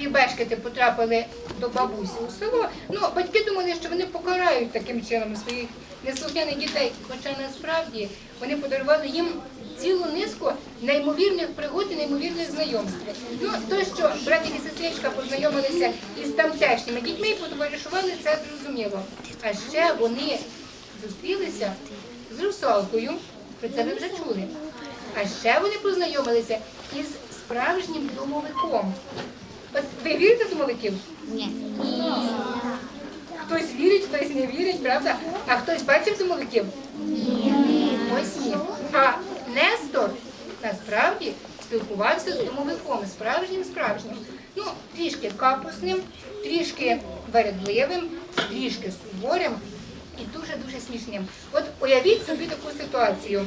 свої бешкети потрапили до бабусі у село, ну батьки думали, що вони покарають таким чином своїх неслухняних дітей. Хоча насправді вони подарували їм цілу низку неймовірних пригод і неймовірних знайомств. Ну, то, що братик і сестричка познайомилися із тамтешніми дітьми і потоваришували, це зрозуміло. А ще вони зустрілися з русалкою, про це ви вже чули. А ще вони познайомилися із справжнім домовиком. Ви вірите в домовиків? Ні. Хтось вірить, хтось не вірить, правда? А хтось бачив домовиків? Ні. Ось ні. А Нестор насправді спілкувався з домовиком, справжнім справжнім. Ну, трішки капусним, трішки вередливим, трішки суворим і дуже-дуже смішним. От уявіть собі таку ситуацію.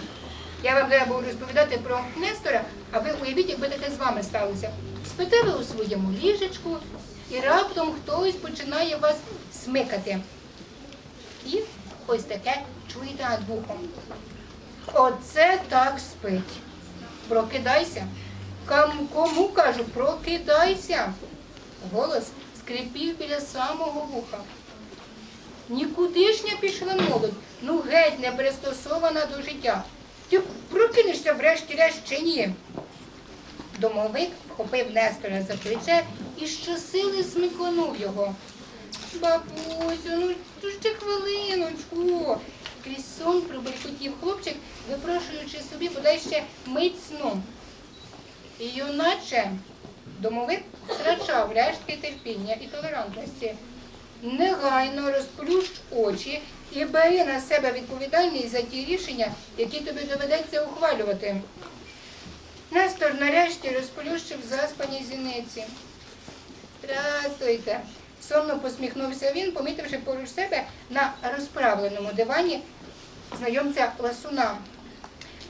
Я вам треба буду розповідати про Нестора, а ви уявіть, якби таке з вами сталося. Спите ви у своєму ліжечку, і раптом хтось починає вас смикати. І ось таке чуєте над вухом. Оце так спить. Прокидайся. Кам- Кому кажу, прокидайся. Голос скрипів біля самого вуха. Нікудишня пішла молодь, ну геть не пристосована до життя. Ти прокинешся врешті-решт? Домовик вхопив Нестора за плече і щосили смиконув його. Бабусю, ну ну ще хвилиночку. Крізь сон пробелькотів хлопчик, випрошуючи собі бодай ще мить сну. І юначе домовик втрачав рештки терпіння і толерантності. Негайно розплющ очі і бери на себе відповідальність за ті рішення, які тобі доведеться ухвалювати. Нестор нарешті розплющив заспані зіниці. Здравствуйте. Сонно посміхнувся він, помітивши поруч себе на розправленому дивані знайомця ласуна.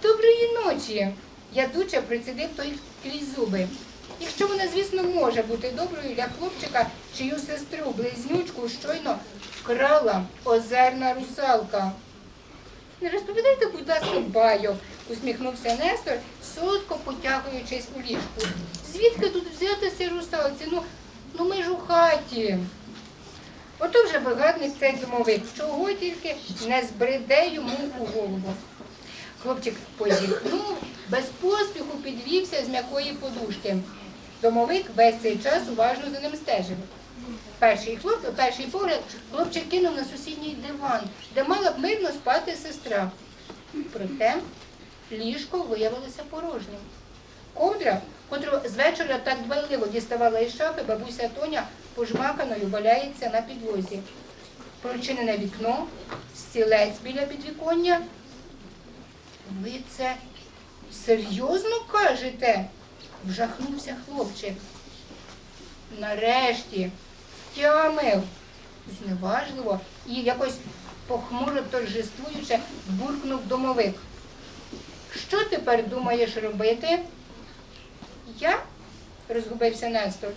Доброї ночі. Ядуче процідив той крізь зуби. Якщо вона, звісно, може бути доброю для хлопчика, чию сестру, близнючку щойно вкрала озерна русалка. Не розповідайте, будь ласка, байок, усміхнувся Нестор, солодко потягуючись у ліжку. Звідки тут взятися русалці? Ну, ну ми ж у хаті. Ото вже вигадник цей домовик, чого тільки не збреде йому у голову. Хлопчик позіхнув, без поспіху підвівся з м'якої подушки. Домовик весь цей час уважно за ним стежив. Перший хлоп, перший погляд хлопчик кинув на сусідній диван, де мала б мирно спати сестра. Проте ліжко виявилося порожнім. Ковдра, котру з вечора так дбайливо діставала із шафи, бабуся Тоня пожмаканою валяється на підлозі. Прочинене вікно, стілець біля підвіконня. Ви це серйозно кажете? Вжахнувся хлопчик. Нарешті тямив, зневажливо і якось похмуро торжествуючи буркнув домовик. Що тепер думаєш робити? Я? розгубився Нестор.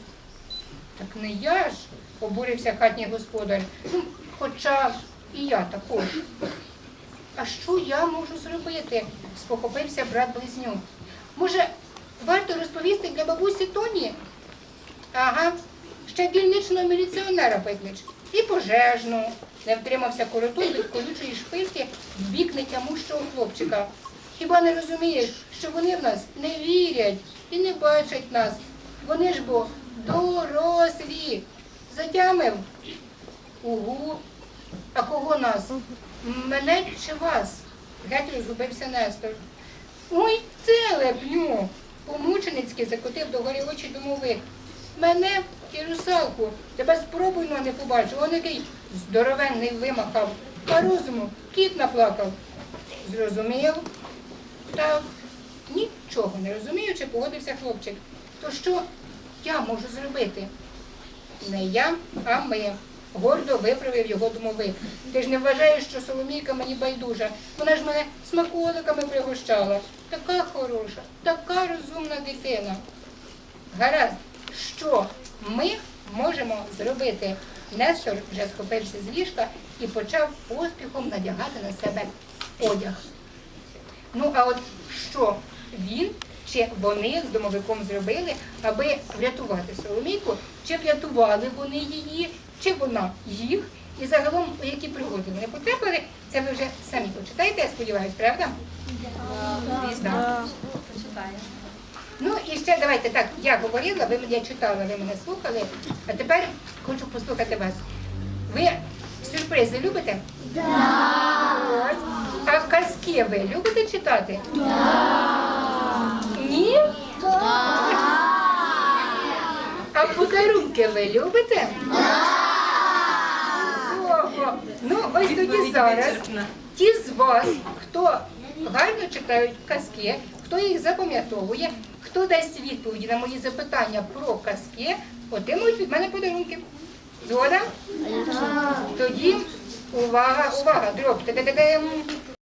Так не я ж, обурився хатній господар. Ну, хоча і я також. А що я можу зробити? спохопився брат близнюк. Може, варто розповісти для бабусі Тоні? Ага, ще дільничного міліціонера поклич. І пожежну. Не втримався коротун від колючої шпильки в бік нетямущого хлопчика. Хіба не розумієш, що вони в нас не вірять і не бачать нас? Вони ж бо дорослі. Затямив? Угу. А кого нас? Мене чи вас? Геть розгубився Нестор. Ой, телепню! Помученицьки закотив до гори очі домовик. Мене і русалку. Тебе спробуй но не побачу. Он який здоровенний вимахав. А розуму кіт наплакав. Зрозумів? Так, нічого не розуміючи, погодився хлопчик. То що я можу зробити? Не я, а ми. Гордо виправив його домовик. Ти ж не вважаєш, що Соломійка мені байдужа. Вона ж мене смаколиками пригощала. Така хороша, така розумна дитина. Гаразд, що ми можемо зробити? Нестор вже схопився з ліжка і почав поспіхом надягати на себе одяг. Ну, а от що він чи вони з домовиком зробили, аби врятувати Соломійку чи врятували вони її, чи вона їх, і загалом у які пригоди вони потрапили, це ви вже самі почитаєте, я сподіваюся, правда? Ну і ще давайте так, я говорила, ви мене я читала, ви мене слухали, а тепер хочу послухати вас. Ви сюрпризи любите? Так. А казки ви любите читати? Ні? А подарунки ви любите? Ого. Ну, ось тоді зараз ті з вас, хто гарно читають казки, хто їх запам'ятовує, хто дасть відповіді на мої запитання про казки, отримують від мене подарунки. Згода? Тоді увага, увага, дроб.